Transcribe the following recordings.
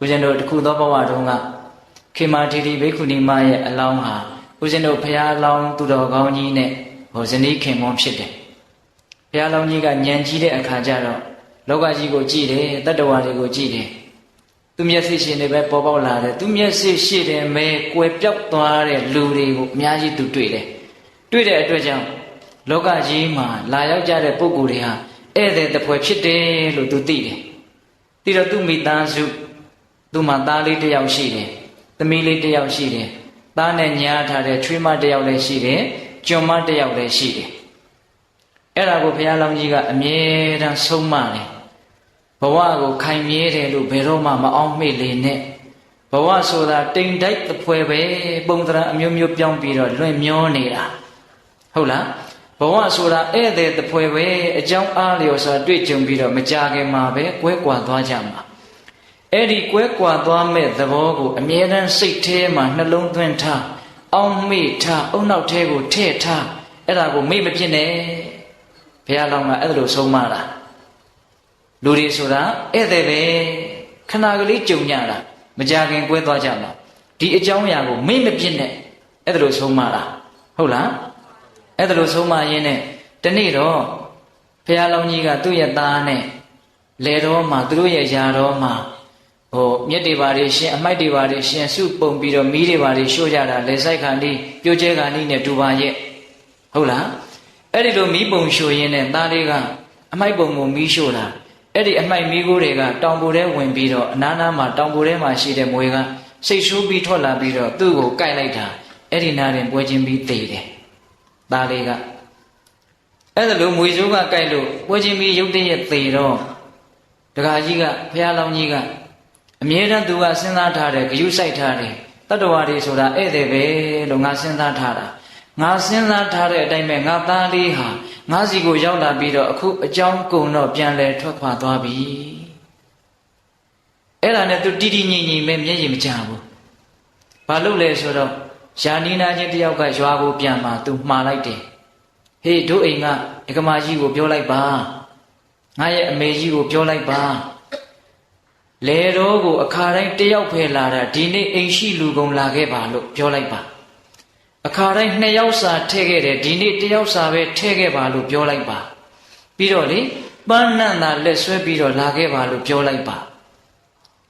ဦးဇင်းတို့တခုသောဘဝတုန်းကခေမာထေရီဘိက္ခုနီမရဲ့အလောင်းဟာဦးဇင်းတို့ဘုရားအလောင်းသူတော်ကောင်းကြီးနဲ့ဟိုဇနီးခင်မွန်ဖြစ်တယ်ဘုရားလောင်းကြီးကညံကြီးတဲ့အခါကျတော့လောကကြီးကိုကြည့်တယ်တတ္တဝါတွေကိုကြည့်တယ်သူမျက်စိရှင်တွေပဲပေါ်ပေါက်လာတယ်သူမျက်စိရှိတယ်မဲကွယ်ပြောက်သွားတဲ့လူတွေကိုအများကြီးသူတွေ့တယ်တွေ့တဲ့အတွက်ကြောင့်လောကကြီးမှာလာရောက်ကြတဲ့ပုဂ္ဂိုလ်တွေဟာဧည့်သည်တပွဲဖြစ်တယ်လို့သူသိတယ်သိတော့သူမိသားစု သူ့မှာသားလေးတစ်ယောက်ရှိတယ်သမီးလေးတစ်ယောက်ရှိတယ်သားနဲ့ညားထားတဲ့ချွေးမတစ်ယောက်လည်းရှိတယ်ကျွန်မတစ်ယောက်လည်းရှိတယ်အဲ့ဒါကိုဘုရားလောင်းကြီးကအမြဲတမ်းဆုံးမတယ်ဘဝကိုခိုင်မြဲတယ်လို့ဘယ်တော့မှမအောင်မေ့လေနဲ့ဘဝဆိုတာတိမ်တိုက်သဖွယ်ပဲပုံသဏ္ဍာန်အမျိုးမျိုးပြောင်းပြီးတော့လွင့်မျောနေတာဟုတ်လားဘဝဆိုတာဧည့်သည်သဖွယ်ပဲအကြောင်းအားလျော်စွာတွေ့ကြုံပြီးတော့မကြခင်မှာပဲကွဲကွာသွားကြမှာ အဲ့ဒီကွဲကွာသွားမဲ့သဘောကိုအမြဲတမ်းစိတ်ထဲမှာနှလုံးသွင်းထားအောင်မေ့ထားအုံနောက်ထဲကိုထည့်ထားအဲ့ဒါကိုမေ့မဖြစ်နဲ့ဘုရားလောင်းကအဲ့ဒါလိုဆုံးမတာလူတွေဆိုတာဧည့်သည်ပဲခဏကလေးကြုံကြတာမကြခင်ကွဲသွားကြမှာဒီအကြောင်းအရာကိုမေ့မဖြစ်နဲ့အဲ့ဒါလိုဆုံးမတာဟုတ်လားအဲ့ဒါလိုဆုံးမရင်းနဲ့တနေ့တော့ဘုရားလောင်းကြီးကသူ့ရဲ့သားနဲ့လေတော်မှာသူတို့ရဲ့ယာတော်မှာ ဟိုမြက်တွေပါတွေရှင်အမိုက်တွေပါတွေရှင်စုပုံပြီးတော့မီးတွေပါတွေရှို့ကြတာလေဆိုင်ခါနီးပြိုကျဲခါနီးနဲ့တူပါရဲ့ဟုတ်လားအဲ့ဒီလိုမီးပုံရှို့ရင်းနဲ့သားလေးကအမိုက်ပုံကိုမီးရှို့တာအဲ့ဒီအမိုက်မီးကိုတွေကတောင်ပူထဲဝင်ပြီးတော့အနားနားမှာတောင်ပူထဲမှာရှိတဲ့မွေကစိတ်ဆိုးပြီးထွက်လာပြီးတော့သူ့ကိုကိုက်လိုက်တာအဲ့ဒီနားရင်ပွဲချင်းပြီးသေတယ်သားလေးကအဲ့ဒါလိုမွေစိုးကကိုက်လို့ပွဲချင်းပြီးရုတ်တရက်သေတော့ဒကာကြီးကဘုရားလောင်းကြီးက အမြဲတမ်းသူကစဉ်းစားထားတယ်ဂယုစိုက်ထားတယ်တတ္တဝါတွေဆိုတာဧည့်သည်ပဲလို့ငါစဉ်းစားထားတာငါစဉ်းစားထားတဲ့အတိုင်းပဲငါသားလေးဟာငါစီကိုရောက်လာပြီးတော့အခုအကြောင်းကုံတော့ပြန်လဲထွက်ခွာသွားပြီအဲ့ဒါနဲ့သူတီတီငိမ့်ငိမ့်ပဲမျက်ရည်မကျဘူးဘာလို့လဲဆိုတော့ယာနီနာချင်းတယောက်ကရွာကိုပြန်มาသူမှားလိုက်တယ်ဟေးတို့အိမ်ကဒကမာကြီးကိုပြောလိုက်ပါငါရဲ့အမေကြီးကိုပြောလိုက်ပါ လေတော်ကိုအခါတိုင်းတယောက်ဖယ်လာတာဒီနေ့အိမ်ရှိလူကုန်လာခဲ့ပါလို့ပြောလိုက်ပါအခါတိုင်းနှစ်ယောက်စာထည့်ခဲ့တယ်ဒီနေ့တယောက်စာပဲထည့်ခဲ့ပါလို့ပြောလိုက်ပါပြီးတော့လေပန်းနန့်သာလက်ဆွဲပြီးတော့လာခဲ့ပါလို့ပြောလိုက်ပါ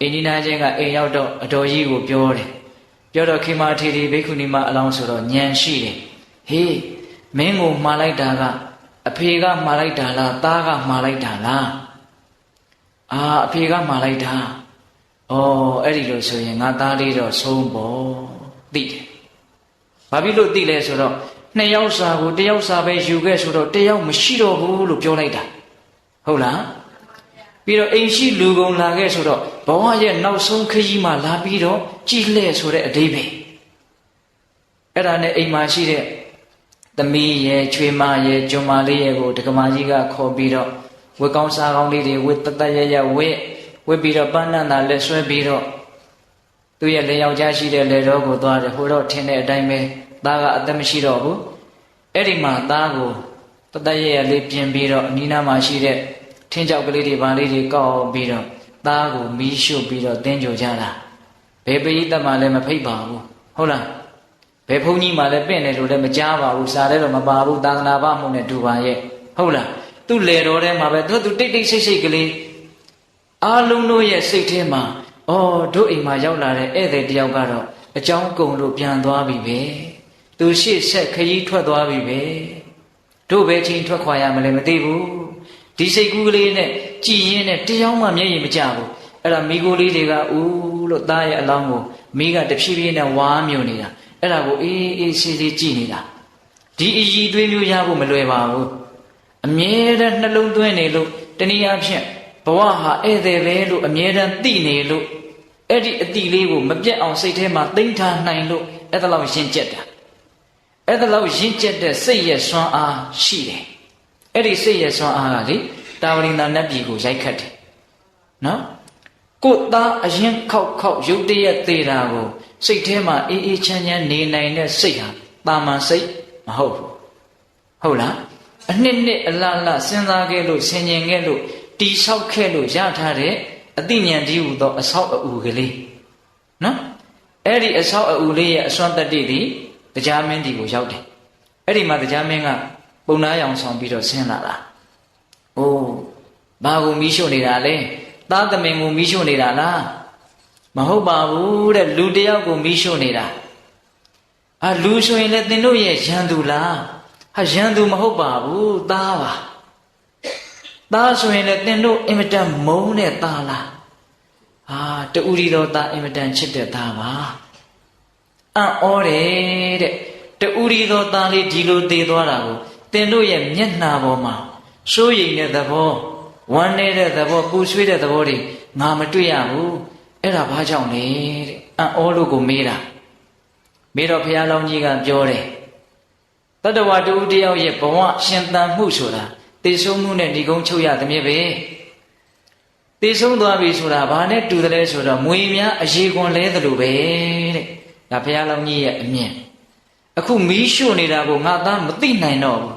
အိန္ဒိနာချင်းကအိမ်ရောက်တော့အတော်ကြီးကိုပြောတယ်ပြောတော့ခေမာထေရီဘိက္ခုနီမအလောင်းဆိုတော့ညံရှိတယ်ဟေးမင်းကိုမှားလိုက်တာကအဖေကမှားလိုက်တာလားသားကမှားလိုက်တာလား အာအဖေကမှားလိုက်တာဩအဲ့ဒီလိုဆိုရင်ငါသားလေးတော့ဆုံးပေါ့သိတယ်ဘာဖြစ်လို့သိလဲဆိုတော့နှစ်ယောက်စာကိုတယောက်စာပဲယူခဲ့ဆိုတော့တယောက်မရှိတော့ဘူးလို့ပြောလိုက်တာဟုတ်လားပြီးတော့အိမ်ရှိလူကုန်လာခဲ့ဆိုတော့ဘဝရဲ့နောက်ဆုံးခရီးမှာလာပြီးတော့ကြည်လှဲ့ဆိုတဲ့အတိပ္ပယ်အဲ့ဒါနဲ့အိမ်မှာရှိတဲ့သမီးရဲ့ချွေမရဲ့ကျွန်မလေးရဲ့ကိုဒကမာကြီးကခေါ်ပြီးတော့ ဝက်ကောင်းစားကောင်းလေးတွေဝက်တတရရဝက်ဝက်ပြီးတော့ပန်းနန္တာလက်ဆွဲပြီးတော့သူ့ရဲ့လေယောက်ျားရှိတဲ့လေတော်ကိုသွားတယ်ဟိုတော့ထင်းတဲ့အတိုင်းပဲသားကအသက်မရှိတော့ဘူးအဲ့ဒီမှာသားကိုတတရရလေးပြင်ပြီးတော့အနီးနားမှာရှိတဲ့ထင်းကြောက်ကလေးတွေဗာလေးတွေကောက်ပြီးတော့သားကိုမီးရှို့ပြီးတော့တင်းကြိုကြတာဘယ်ပရိသတ်မှလည်းမဖိတ်ပါဘူးဟုတ်လားဘယ်ဘုန်းကြီးမှလည်းပြင့်တယ်လို့လည်းမကြားပါဘူးစားတယ်တော့မပါဘူးသာသနာ့ဘမှုနဲ့တူပါရဲ့ဟုတ်လား သူ့လေတော်ထဲမှာပဲသူသူတိတ်တိတ်ဆိတ်ဆိတ်ကလေးအားလုံးတို့ရဲ့စိတ်ထဲမှာအော်တို့အိမ်မှာရောက်လာတဲ့ဧည့်သည်တယောက်ကတော့အကြောင်းကုံလို့ပြန်သွားပြီပဲသူရှေ့ဆက်ခရီးထွက်သွားပြီပဲတို့ပဲချင်းထွက်ခွာရမလဲမသိဘူးဒီစိတ်ကူးကလေးနဲ့ကြည်ရင်နဲ့တရားမှမျက်ရည်မကျဘူးအဲ့ဒါမိကိုလေးတွေကဦးလို့သားရဲ့အလောင်းကိုမိကတဖြည်းဖြည်းနဲ့ဝါမြုံနေတာအဲ့ဒါကိုအေးအေးဆေးဆေးကြည်နေတာဒီအည်သွေးမျိုးရဖို့မလွယ်ပါဘူး အမြဲတမ်းနှလုံးသွင်းနေလို့တနည်းအားဖြင့်ဘဝဟာဧည့်သည်ပဲလို့အမြဲတမ်းသိနေလို့အဲ့ဒီအတိလေးကိုမပြတ်အောင်စိတ်ထဲမှာသိမ့်ထားနိုင်လို့အဲ့ဒါလောက်ရှင်းကျက်တာအဲ့ဒါလောက်ရှင်းကျက်တဲ့စိတ်ရဲ့စွမ်းအားရှိတယ်အဲ့ဒီစိတ်ရဲ့စွမ်းအားကလေတာဝရိန္ဒနတ်ပြည်ကိုရိုက်ခတ်တယ်နော်ကိုယ်သားအရင်ခောက်ခောက်ရုတ်တရက်သေးတာကိုစိတ်ထဲမှာအေးအေးချမ်းချမ်းနေနိုင်တဲ့စိတ်ဟာတာမန်စိတ်မဟုတ်ဘူးဟုတ်လား အနှစ်နှစ်အလလစဉ်းစားခဲ့လို့ဆင်ញင်ခဲ့လို့တိဆောက်ခဲ့လို့ရထားတဲ့အတိညာဉ်ဒီဟူသောအဆောက်အဦကလေးနော်အဲ့ဒီအဆောက်အဦလေးရဲ့အစွမ်းတတ္တိသည်တရားမင်းဒီကိုရောက်တယ်အဲ့ဒီမှာတရားမင်းကပုံနာရောင်ဆောင်ပြီးတော့ဆင်းလာတာ။အိုးဘာကိုမီးရှို့နေတာလဲ။သားသမင်ကိုမီးရှို့နေတာလား။မဟုတ်ပါဘူးတဲ့လူတယောက်ကိုမီးရှို့နေတာ။အာလူဆိုရင်လည်းသင်တို့ရဲ့ရန်သူလား။ ဟာရန်သူမဟုတ်ပါဘူးသားပါ။သားဆိုရင်လည်းသင်တို့အင်မတန်မုန်းတဲ့သားလား။ဟာတူရီတော်သားအင်မတန်ချစ်တဲ့သားပါ။အံ့ဩတယ်တဲ့။တူရီတော်သားလေးဒီလိုသေးသွားတာကိုသင်တို့ရဲ့မျက်နှာပေါ်မှာစိုးရိမ်တဲ့သဘောဝမ်းနေတဲ့သဘောပူဆွေးတဲ့သဘောတွေငါမတွေ့ရဘူးအဲ့ဒါဘာကြောင့်လဲတဲ့အံ့ဩလို့ကိုမေးတာမေးတော့ဘုရားလောင်းကြီးကပြောတယ် တတဝတူတယောက်ရဲ့ဘဝရှင်သန်မှုဆိုတာတေဆုံးမှုနဲ့ဒီကုန်းချုပ်ရသမြဲပဲတေဆုံးသွားပြီဆိုတာဘာနဲ့တူတယ်လဲဆိုတော့မွေများအရေခွန်လဲသလိုပဲတဲ့ဒါဘုရားလောင်းကြီးရဲ့အမြင်အခုမီးရှို့နေတာကိုငါသားမသိနိုင်တော့ဘူး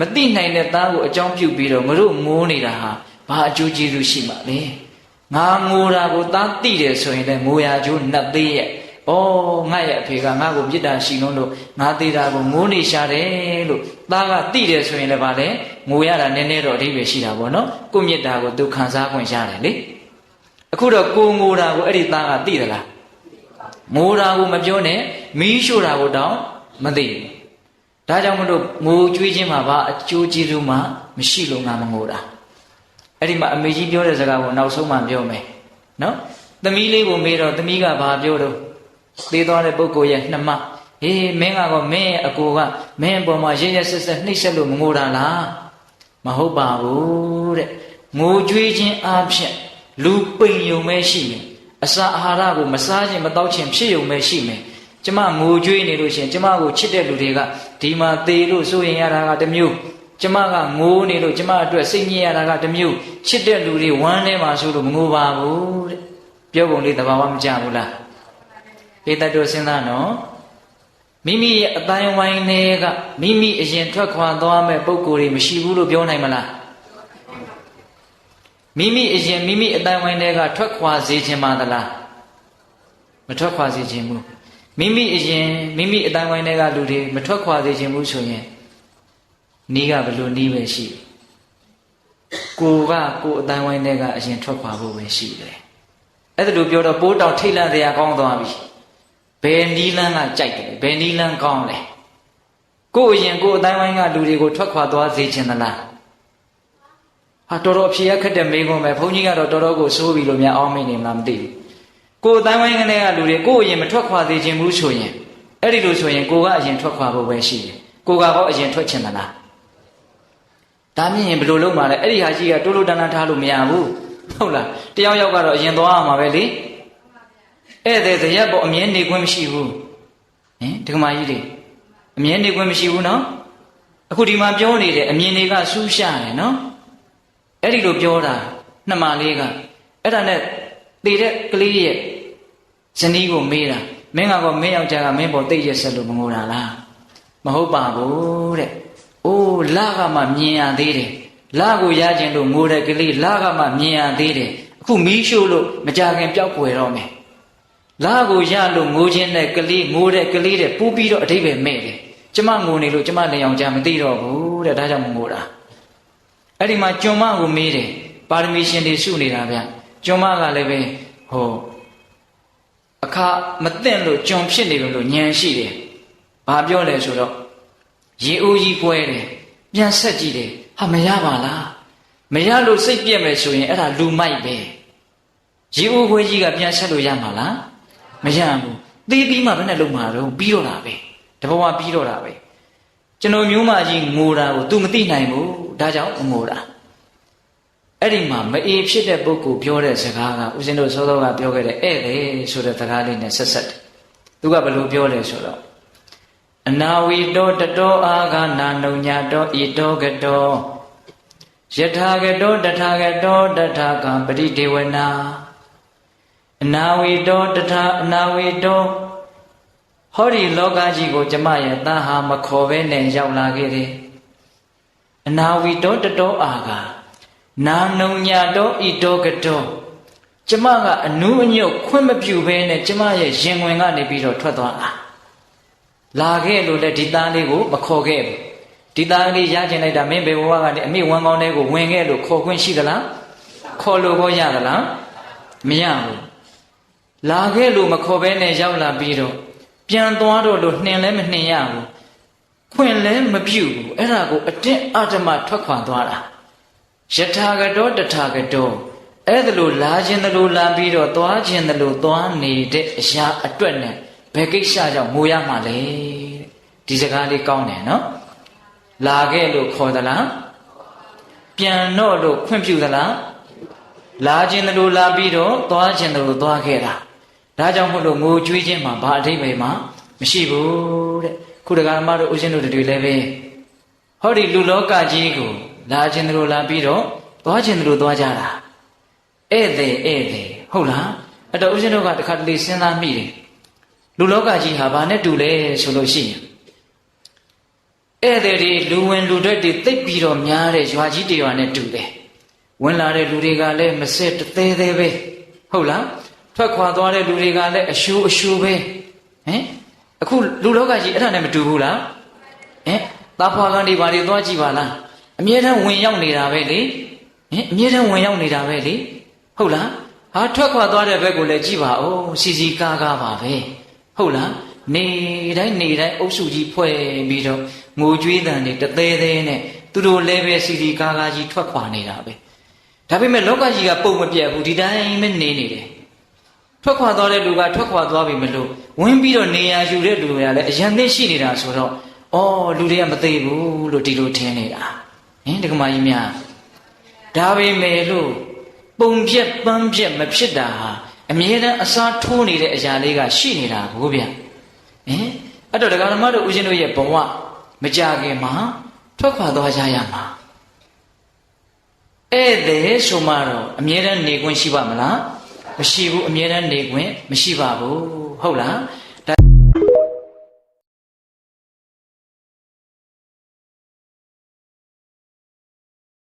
မသိနိုင်တဲ့သားကိုအကြောင်းပြုပြီးတော့ငါတို့ငိုးနေတာဟာဘာအကျိုးကျေးဇူးရှိမှာလဲငါငိုတာကိုသားသိတယ်ဆိုရင်လည်းငိုရကျိုးနှက်သေးရဲ့ ဩငါရဲ့အဖေကငါ့ကိုပြစ်တာရှိလုံးလို့ငါသေးတာကိုငိုးနေရှာတယ်လို့သားကသိတယ်ဆိုရင်လည်းဗာလဲငိုရတာနည်းနည်းတော့အဓိပ္ပာယ်ရှိတာပေါ့နော်ကိုမြစ်တာကိုသူခံစားခွင့်ရတယ်လေအခုတော့ကိုငိုတာကိုအဲ့ဒီသားကသိသလားငိုတာကိုမပြောနဲ့မီးရှို့တာကိုတောင်မသိဘူးဒါကြောင့်မလို့ငိုကြွေးခြင်းမှာဘာအကျိုးကျေးဇူးမှမရှိလို့ငါမငိုတာအဲ့ဒီမှာအမေကြီးပြောတဲ့စကားကိုနောက်ဆုံးမှပြောမယ်နော်သမီးလေးကိုမေးတော့သမီးကဘာပြောတော့ သေးသွားတဲ့ပုဂ္ဂိုလ်ရဲ့နှမဟေးမင်းကတော့မင်းရဲ့အကိုကမင်းအပေါ်မှာရရဆက်ဆက်နှိမ့်ဆက်လို့မငိုတာလားမဟုတ်ပါဘူးတဲ့ငိုကြွေးခြင်းအဖြစ်လူပိန်ယုံမဲရှိမယ်အစာအာဟာရကိုမစားခြင်းမတောက်ခြင်းဖြစ်ယုံမဲရှိမယ်ကျမငိုကြွေးနေလို့ရှင်ကျမကိုချစ်တဲ့လူတွေကဒီမှာသေလို့စိုးရင်ရတာကတစ်မျိုးကျမကငိုးနေလို့ကျမအတွက်စိတ်ညစ်ရတာကတစ်မျိုးချစ်တဲ့လူတွေဝမ်းထဲမှာဆိုလို့မငိုပါဘူးတဲ့ပြောပုံလေးသဘာဝမကြဘူးလား ဧတတုစဉ်းစားနော်မိမိရဲ့အတိုင်းဝိုင်းတွေကမိမိအရင်ထွက်ခွာသွားမဲ့ပုံကိုယ်တွေမရှိဘူးလို့ပြောနိုင်မလားမိမိအရင်မိမိအတိုင်းဝိုင်းတွေကထွက်ခွာစေခြင်းပါသလားမထွက်ခွာစေခြင်းဘူးမိမိအရင်မိမိအတိုင်းဝိုင်းတွေကလူတွေမထွက်ခွာစေခြင်းဘူးဆိုရင်နီးကဘလို့နီးပဲရှိကိုကကိုအတိုင်းဝိုင်းတွေကအရင်ထွက်ခွာဖို့ပဲရှိတယ်အဲ့ဒါလိုပြောတော့ပိုးတောင်ထိတ်လန့်စရာကောင်းသွားပြီ ဘယ်နီးလန်းကကြိုက်တယ်ဘယ်နီးလန်းကောင်းလဲကိုအရင်ကိုအတိုင်းဝိုင်းကလူတွေကိုထွက်ခွာသွားစေခြင်းသလားဟာတော်တော်ဖြေရခက်တဲ့မိကုံးပဲဘုန်းကြီးကတော့တော်တော်ကိုစိုးပြီလို့များအောင်းမိနေမှမသိဘူးကိုယ်တိုင်းဝိုင်းကနေကလူတွေကိုအရင်မထွက်ခွာသေးခြင်းဘူးဆိုရင်အဲ့ဒီလိုဆိုရင်ကိုကအရင်ထွက်ခွာဖို့ပဲရှိတယ်ကိုကတော့အရင်ထွက်ချင်သလားဒါမြင်ရင်ဘယ်လိုလုပ်မှာလဲအဲ့ဒီဟာကြီးကတိုးလို့တန်းတန်းထားလို့မရဘူးဟုတ်လားတယောက်ယောက်ကတော့အရင်သွားရမှာပဲလေ ဧည့်သည်ဇရက်ပေါ်အမြဲနေခွင့်မရှိဘူးဟင်ဒကမာကြီးတွေအမြဲနေခွင့်မရှိဘူးနော်အခုဒီမှာပြောနေတယ်အမြင်တွေကစူးရှာတယ်နော်အဲ့ဒီလိုပြောတာနှမလေးကအဲ့ဒါနဲ့တည်တဲ့ကလေးရဲ့ဇနီးကိုမေးတာမင်းကတော့မင်းယောက်ျားကမင်းပေါ်တိတ်ရက်ဆက်လို့မငိုတာလားမဟုတ်ပါဘူးတဲ့အိုးလကမှမြင်ရသေးတယ်လကိုရခြင်းလို့ငိုတဲ့ကလေးလကမှမြင်ရသေးတယ်အခုမီးရှို့လို့မကြခင်ပျောက်ကွယ်တော့မယ် လကိုရလို့ငိုခြင်းတဲ့ကလေးငိုတဲ့ကလေးတဲ့ပူပြီးတော့အတိတ်ပဲမဲ့တယ်ကျမငိုနေလို့ကျမလည်းအောင်ကြမသိတော့ဘူးတဲ့ဒါကြောင့်မငိုတာအဲ့ဒီမှာကျွန်မကိုမေးတယ်ပါရမီရှင်တွေစုနေတာဗျကျွန်မကလည်းပဲဟိုအခါမသိလို့ကျွန်ဖြစ်နေလို့ညံရှိတယ်ဘာပြောလဲဆိုတော့ရေဦးကြီးကွဲတယ်ပြန်ဆက်ကြည့်တယ်ဟာမရပါလားမရလို့စိတ်ပြက်မယ်ဆိုရင်အဲ့ဒါလူမိုက်ပဲရေဦးခွေးကြီးကပြန်ဆက်လို့ရမှာလား မရဘူးသေးပြီးမှဘယ်နဲ့လုံမှာတော့ပြီးတော့တာပဲတဘဝပြီးတော့တာပဲကျွန်တော်မျိုးမကြီးငိုတာကို तू မသိနိုင်ဘူးဒါကြောင့်ငိုတာအဲ့ဒီမှာမအေးဖြစ်တဲ့ပုဂ္ဂိုလ်ပြောတဲ့စကားကဦးဇင်းတို့သောသောကပြောခဲ့တဲ့ဧည့်သည်ဆိုတဲ့စကားလေးနဲ့ဆက်ဆက်တယ်သူကဘယ်လိုပြောလဲဆိုတော့အနာဝီတောတတောအာဂနာနုညတောဤတောကတောယထာကတောတထာကတောတထာကံပရိဒေဝနာ အနာဝီတောတထာအနာဝီတောဟောဒီလောကကြီးကိုကျမရဲ့တန်ဟာမခေါ်ဘဲနဲ့ရောက်လာခဲ့တယ်အနာဝီတောတတောအာဂနာနုညတောဤတောကတောကျမကအနူးအညွတ်ခွင့်မပြုဘဲနဲ့ကျမရဲ့ရင်ဝင်ကနေပြီးတော့ထွက်သွားတာလာခဲ့လို့လည်းဒီသားလေးကိုမခေါ်ခဲ့ဘူးဒီသားလေးရကျင်လိုက်တာမင်းဘေဘဝကနေအမိဝမ်းကောင်းတဲ့ကိုဝင်ခဲ့လို့ခေါ်ခွင့်ရှိသလားခေါ်လို့ခေါ်ရသလားမရဘူး လာခဲ့လို့မခေါ်ဘဲနဲ့ရောက်လာပြီးတော့ပြန်သွားတော့လို့နှင်လည်းမနှင်ရဘူးခွင့်လည်းမပြုဘူးအဲ့ဒါကိုအတင်းအဓမ္မထွက်ခွာသွားတာယထာကတောတထာကတောအဲ့ဒါလို့လာခြင်းတလို့လာပြီးတော့သွားခြင်းတလို့သွားနေတဲ့အရာအတွက်နဲ့ဘယ်ကိစ္စကြောင့်ငိုရမှာလဲတဲ့ဒီစကားလေးကောင်းတယ်နော်လာခဲ့လို့ခေါ်သလားပြန်တော့လို့ခွင့်ပြုသလားလာခြင်းတလို့လာပြီးတော့သွားခြင်းတလို့သွားခဲ့တာ ဒါကြောင့်မို့လို့ငိုကြွေးခြင်းမှာဘာအထိပ္ပယ်မှမရှိဘူးတဲ့ခုတက္ကမတို့ဦးဇင်းတို့တွေလည်းပဲဟောဒီလူလောကကြီးကိုလာခြင်းတလို့လာပြီးတော့သွားခြင်းတလို့သွားကြတာဧည့်သည်ဧည့်သည်ဟုတ်လားအဲ့တော့ဦးဇင်းတို့ကတခါတလေစဉ်းစားမိတယ်လူလောကကြီးဟာဘာနဲ့တူလဲဆိုလို့ရှိရင်ဧည့်သည်တွေလူဝင်လူထွက်တွေသိပ်ပြီးတော့များတဲ့ရွာကြီးတရွာနဲ့တူတယ်ဝင်လာတဲ့လူတွေကလည်းမစက်တသေးသေးပဲဟုတ်လား ထွက်ခွာသွားတဲ့လူတွေကလည်းအရှူအရှူပဲဟင်အခုလူလောကကြီးအဲ့ဒါနဲ့မတူဘူးလားဟင်သားဖွာကန်တွေဘာတွေသွားကြည့်ပါလားအမြဲတမ်းဝင်ရောက်နေတာပဲလေဟင်အမြဲတမ်းဝင်ရောက်နေတာပဲလေဟုတ်လားဟာထွက်ခွာသွားတဲ့ဘက်ကိုလည်းကြည့်ပါဦးစီစီကားကားပါပဲဟုတ်လားနေတိုင်းနေတိုင်းအုပ်စုကြီးဖွဲ့ပြီးတော့ငိုကြွေးတန်တွေတသေးသေးနဲ့သူတို့လည်းပဲစီစီကားကားကြီးထွက်ခွာနေတာပဲဒါပေမဲ့လောကကြီးကပုံမပြတ်ဘူးဒီတိုင်းပဲနေနေတယ် ထွက်ခွာသွားတဲ့လူကထွက်ခွာသွားပြီမလို့ဝင်ပြီးတော့နေရာယူတဲ့လူတွေကလည်းအရင်သိရှိနေတာဆိုတော့အော်လူတွေကမသေးဘူးလို့ဒီလိုထင်နေတာဟင်ဒကမာကြီးများဒါပေမဲ့လို့ပုံပြက်ပန်းပြက်မဖြစ်တာဟာအမြဲတမ်းအစားထိုးနေတဲ့အရာလေးကရှိနေတာကိုဗျဟင်အဲ့တော့ဒကာဓမ္မတို့ဦးဇင်းတို့ရဲ့ဘဝမကြခင်မှာထွက်ခွာသွားကြရမှာဧည့်သည်ဆိုမှတော့အမြဲတမ်းနေခွင့်ရှိပါမလား မရှိဘူးအမြဲတမ်းနေခွင့်မရှိပါဘူးဟုတ်လား